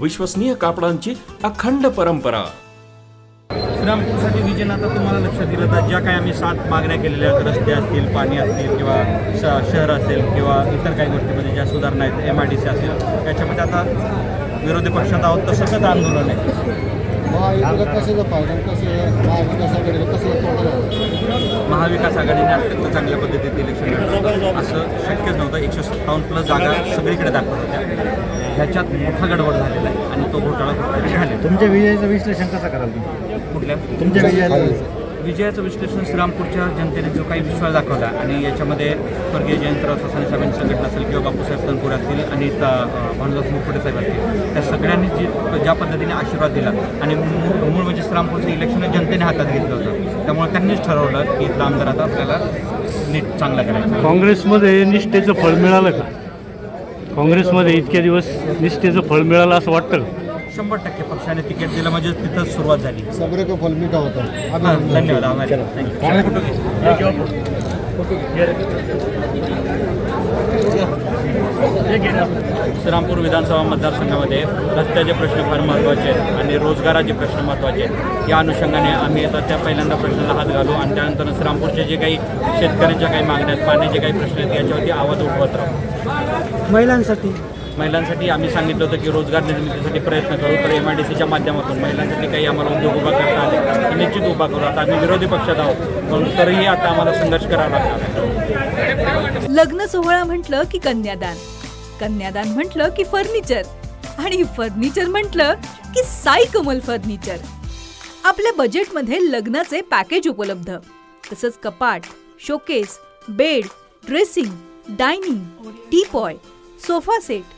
विश्वसनीय कापडांची अखंड परंपरा. श्रीरामपूरसाठी विजयन आता तुम्हाला लक्षात दिलं तर ज्या काही आम्ही सात मागण्या केलेल्या आहेत रस्ते असतील पाणी असतील किंवा श शहर असेल किंवा इतर काही गोष्टीमध्ये ज्या सुधारणा आहेत एम आय डी सी असेल त्याच्यामध्ये आता विरोधी पक्षात आहोत तर सतत आंदोलन आहे. महाविकास आघाडीने अत्यंत चांगल्या पद्धतीत इलेक्शन असं शक्यच नव्हतं. एकशे सत्तावन्न प्लस जागा सगळीकडे दाखवत होत्या. ह्याच्यात मोठा गडबड झालेला आहे आणि तो घोटाळा कुठेतरी झालेला तुमच्या विजयाचं विश्लेषण कसं कराल तुम्ही? आहे. कुठल्या? तुमच्या विजयाचं विजयाचं विश्लेषण श्रीरामपूरच्या जनतेने जो काही विश्वास दाखवला आणि याच्यामध्ये स्वर्गीय जयंतराव ससाने साहेबांची संघटना असेल किंवा बापूसाहेब तनपुरे असतील आणि त- भानुदास मुकुटे साहेब असतील त्या सगळ्यांनी जी ज्या पद्धतीने आशीर्वाद दिला आणि मूळ मूळ म्हणजे श्रीरामपूरचं इलेक्शन जनतेने हातात घेतलं होतं. त्यामुळे त्यांनीच ठरवलं की इथला आमदार आता आपल्याला नीट चांगला करायचा काँग्रेसमध्ये निष्ठेचं फळ मिळालं का? काँग्रेसमध्ये इतक्या दिवस निष्ठेचं फळ मिळालं असं वाटतं? शंभर टक्के पक्षाने तिकीट दिलं म्हणजे तिथंच सुरुवात झाली. सब्र का फल मिठा होता. हां धन्यवाद आभारी. थँक्यू. श्रीरामपूर विधानसभा मतदारसंघामध्ये रस्त्याचे प्रश्न फार महत्त्वाचे आहेत आणि रोजगाराचे प्रश्न महत्त्वाचे आहेत. या अनुषंगाने आम्ही आता त्या पहिल्यांदा प्रश्नाला हात घालू आणि त्यानंतर श्रीरामपूरचे जे काही शेतकऱ्यांच्या काही मागण्या आहेत पाण्याचे काही प्रश्न आहेत याच्यावरती आवाज उठवत राहू. महिलांसाठी महिलांसाठी आम्ही सांगितलं होतं की रोजगार निर्मितीसाठी प्रयत्न करू तर एम आय डी सीच्या माध्यमातून महिलांसाठी काही आम्हाला उद्योग उभा करता आले निश्चित उभा करू. आता आम्ही विरोधी पक्षात आहोत म्हणून तरीही आता आम्हाला संघर्ष करावा लागणार लग्न सोहळा म्हटलं की कन्यादान कन्यादान म्हटलं की फर्निचर आणि फर्निचर म्हटलं की साई कमल फर्निचर. आपल्या बजेटमध्ये लग्नाचे पॅकेज उपलब्ध तसंच कपाट showcase bed dressing dining teapoy sofa set